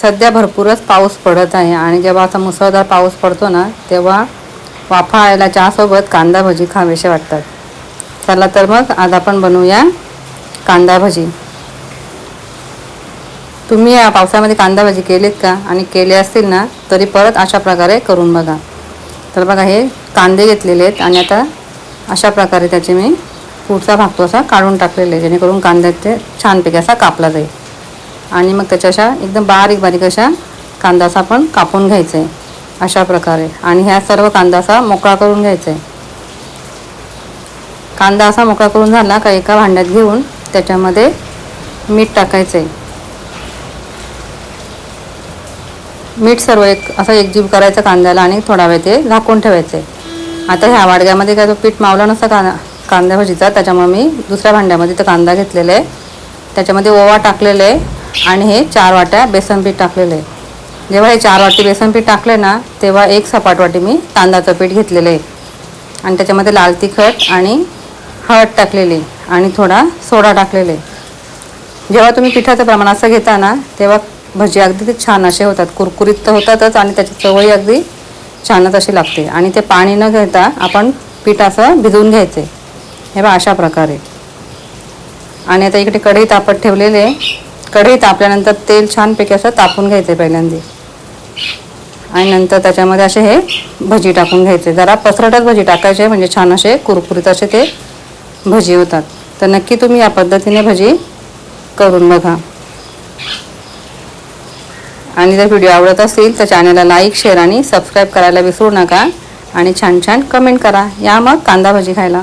सध्या भरपूरच पाऊस पडत आहे आणि जेव्हा असा मुसळधार पाऊस पडतो ना तेव्हा वाफा आयला चहासोबत कांदा भजी खावेसे वाटतात. चला तर मग आज आपण बनवूया कांदा भजी. तुम्ही या पावसामध्ये कांदा भजी केलीत का? आणि केले असतील ना तरी परत अशा प्रकारे करून बघा. तर बघा हे कांदे घेतलेले आहेत आणि आता अशा प्रकारे त्याचे मी पुढचा भाग तो असा काढून टाकलेला आहे जेणेकरून कांद्यात ते छानपैकी असा कापला जाईल. आणि मग त्याच्या अशा एकदम बारीक बारीक अशा कांदासा पण आपण कापून घ्यायचा. आहे अशा प्रकारे. आणि ह्या सर्व कांदासा मोकळा करून घ्यायचा. आहे कांदा असा मोकळा करून झाला का एका भांड्यात घेऊन त्याच्यामध्ये मीठ टाकायचं. आहे मीठ सर्व एक असं एकजीव करायचं कांद्याला आणि थोडा वेळ ते झाकून ठेवायचं. आहे आता ह्या वाडग्यामध्ये काय तो पीठ मावला नसता कांदा कांदा भजीचा त्याच्यामुळे मी दुसऱ्या भांड्यामध्ये तो कांदा घेतलेला. आहे त्याच्यामध्ये ओवा टाकलेला. आहे आणि हे चार वाट्या बेसन पीठ टाकलेलं आहे. जेव्हा हे चार वाटी बेसन पीठ टाकले ना तेव्हा एक सपाट वाटी मी तांदळाचं पीठ घेतलेलं आहे. आणि त्याच्यामध्ये लाल तिखट आणि हळद टाकलेली आणि थोडा सोडा टाकलेले जेव्हा तुम्ही पिठाचं प्रमाण असं घेता ना तेव्हा भजी अगदी ते छान असे होतात. कुरकुरीत तर होतातच आणि त्याची चवळी अगदी छानच अशी लागते. आणि ते पाणी न घेता आपण पीठ असं भिजवून घ्यायचे हे बघा अशा प्रकारे. आणि आता इकडे कढई तापत ठेवलेले कढई तापल्यानंतर तेल छानपैकी असं तापून घ्यायचं पहिल्यांदा. आणि नंतर त्याच्यामध्ये असे हे भजी टाकून घ्यायचे. जरा पसरटच भजी टाकायचे म्हणजे छान असे कुरकुरीत असे ते भजी होतात. तर नक्की तुम्ही या पद्धतीने भजी करून बघा. आणि जर व्हिडिओ आवडत असेल तर चॅनलला लाईक शेअर आणि सबस्क्राईब करायला विसरू नका. आणि छान छान कमेंट करा. या मग कांदा भजी खायला.